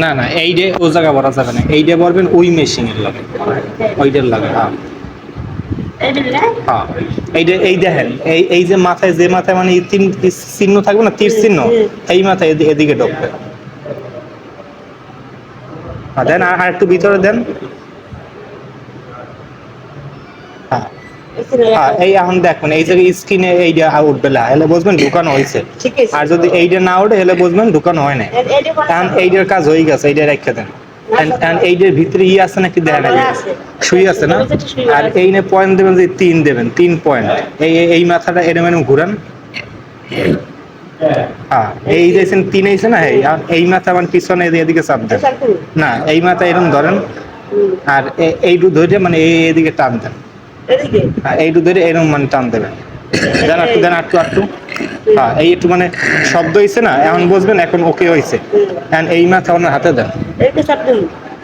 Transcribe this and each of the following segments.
না? না এই ডে ও জায়গা বড় যাবে না। এই ডে বলবেন ওই মেশিনের লাগে। ওইটার লাগে হ্যাঁ। এই হ্যাঁ এই যে এই দেখেন এই এই যে মাথায় যে মাথায় মানে চিহ্ন থাকবে না তীর চিহ্ন এই মাথায় এদিকে ঢুকবে। দেন আর একটু ভিতরে দেন। হ্যাঁ এই এখন দেখবেন এই জায়গায় স্ক্রিনে এইটা উঠবে না হলে বুঝবেন ঢুকানো হয়েছে। আর যদি এইটা না ওঠে হলে বুঝবেন ঢুকানো হয় না যে এখন এইটার কাজ হয়ে গেছে এইটা রেখে দেন। এইটার ভিতরে ই আছে নাকি দেখেন বলা আছে। শুই আছে না? আর এই নে পয়েন্ট দেবেন যে তিন দেবেন তিন পয়েন্ট এই এই- এই মাথাটা এরম এরম ঘুরান। হ্যাঁ এই দেখছেন তিন এইছে না এই আর এই মাথা মানে পিছনে এদি- এদিকে চাপ দেন। না এই মাথা এরম ধরেন। আর এইটু ধরে মানে এই এদিকে টান দেন। হ্যাঁ, এইটু ধরে এরম মানে টান দেবেন। দেন একটু দেন একটু একটু। হ্যাঁ এই একটু মানে শব্দ হয়েছে না এখন বুঝবেন এখন ওকে হয়েছে এখন এই মাথা ওনার হাতে দেন।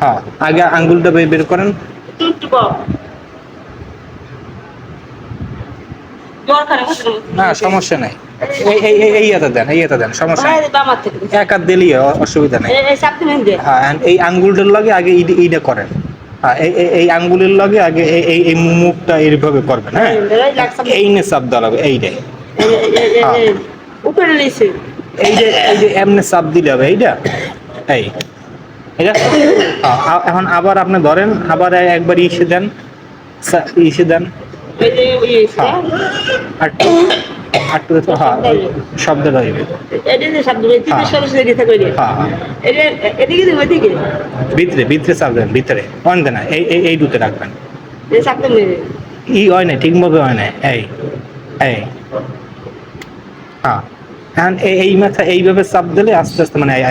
হ্যাঁ আগে আঙ্গুলটা বের করেন। না সমস্যা নাই। এই এই এই- হাতে দেন এই হাতে দেন সমস্যা এক হাত দিলেই অসুবিধা নেই। হ্যাঁ এই আঙ্গুলটার লাগে আগে এইটা করেন। এই এই- আঙ্গুলের লগে আগে এই এই মুখটা এইভাবে করবেন হ্যাঁ? এই নে চাপ লাগবে এইটাই এই এই এই এই উপরে নিছে এই যে এই যে এমনি চাপ দিলে হবে এইটা? এই। হ্যাঁ, এখন আবার আপনি ধরেন আবার একবার ইসে দেন ইসে দেন। এই শব্দ রইবে এই হ্যাঁ। এই যে এদিকে দিন ওদিকে ভিতরে ভিতরে চাপ ভিতরে। অন দেন এই এই এই রাখবেন। এই সব দিন ই হয় না ঠিকভাবে হয় না এই এই। হ্যাঁ এখন এই- এই মাথা এইভাবে চাপ দিলে আস্তে আস্তে মানে এই-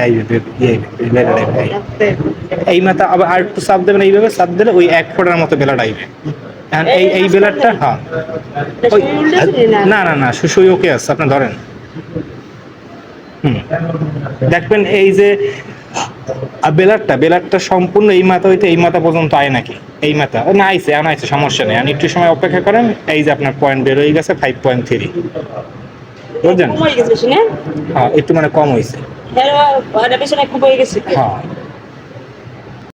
মাথা আবার আর একটু চাপ দেবেন এইভাবে চাপ দিলে ওই এক ফোটার মতো বেলা ডাইবে এই এই বেলারটা হ্যাঁ ওই না? না না শুশুই ওকে আছে আপনি ধরেন। হুম। দেখবেন এই যে বেলারটা বেলারটা সম্পূর্ণ এই মাথা হইতে এই মাথা পর্যন্ত আয় নাকি? এই মাথা না আইছে এখন আইছে সমস্যা নেই। আর একটু সময় অপেক্ষা করেন এই যে আপনার পয়েন্ট বের হয়ে গেছে ফাইভ পয়েন্ট থ্রি বুঝলেন? হয়ে একটু মানে কম হয়েছে হয়ে হ্যাঁ।